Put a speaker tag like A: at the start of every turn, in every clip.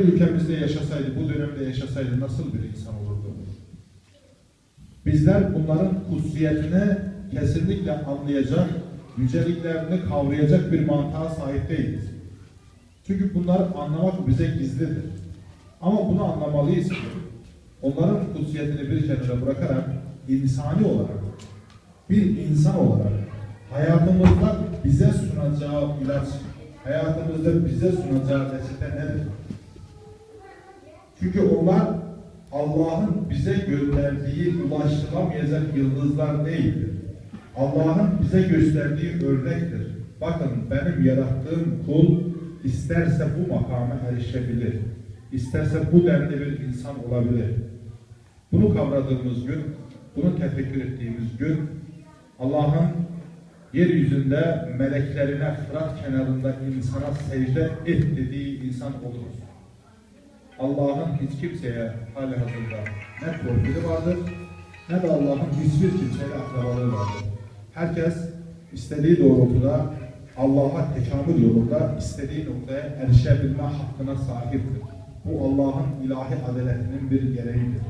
A: ülkemizde yaşasaydı, bu dönemde yaşasaydı nasıl bir insan olurdu? Bizler bunların kutsiyetini kesinlikle anlayacak, yüceliklerini kavrayacak bir mantığa sahip değiliz. Çünkü bunları anlamak bize gizlidir. Ama bunu anlamalıyız ki onların kutsiyetini bir kenara bırakarak insani olarak, bir insan olarak hayatımızda bize sunacağı ilaç, hayatımızda bize sunacağı reçete nedir? Çünkü onlar Allah'ın bize gönderdiği ulaşılamayacak yıldızlar değildir. Allah'ın bize gösterdiği örnektir. Bakın benim yarattığım kul isterse bu makama erişebilir. İsterse bu denli bir insan olabilir. Bunu kavradığımız gün, bunu tefekkür ettiğimiz gün Allah'ın yeryüzünde meleklerine Fırat kenarında insana secde et dediği insan oluruz. Allah'ın hiç kimseye hali hazırda ne korkulu vardır ne de Allah'ın hiçbir kimseyle akrabalığı vardır. Herkes istediği doğrultuda Allah'a tekamül yolunda istediği noktaya erişebilme hakkına sahiptir. Bu Allah'ın ilahi adaletinin bir gereğidir.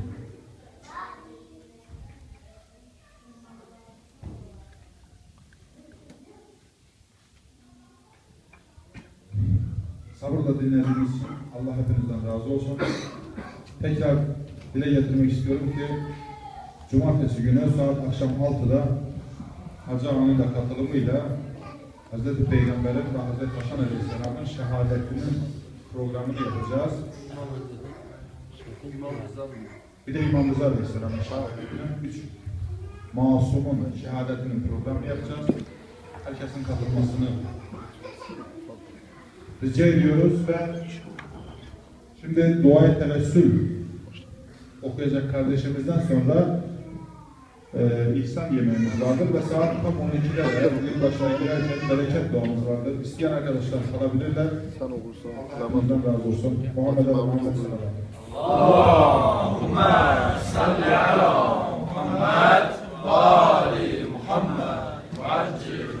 A: Sabırla dinlediğiniz Allah hepinizden razı olsun. Tekrar dile getirmek istiyorum ki Cumartesi günü saat akşam 6'da Hacı Ağa'nın da katılımıyla Hz. Peygamber'in ve Hz. Hasan Aleyhisselam'ın şehadetinin programını yapacağız. Bir de İmam Rıza Aleyhisselam'ın şehadetinin, üç masumun şehadetinin programını yapacağız. Herkesin katılmasını rica ediyoruz ve şimdi duayı tevessül okuyacak kardeşimizden sonra e, ihsan yemeğimiz vardır ve saat tam 12'de kadar bugün başına girerken bereket duamız vardır. İsteyen arkadaşlar kalabilirler.
B: Sen okursun.
A: Allah'ından razı olsun. Muhammed'e Muhammed sallallahu
C: Allahümme salli ala Muhammed ve Ali Muhammed ve acil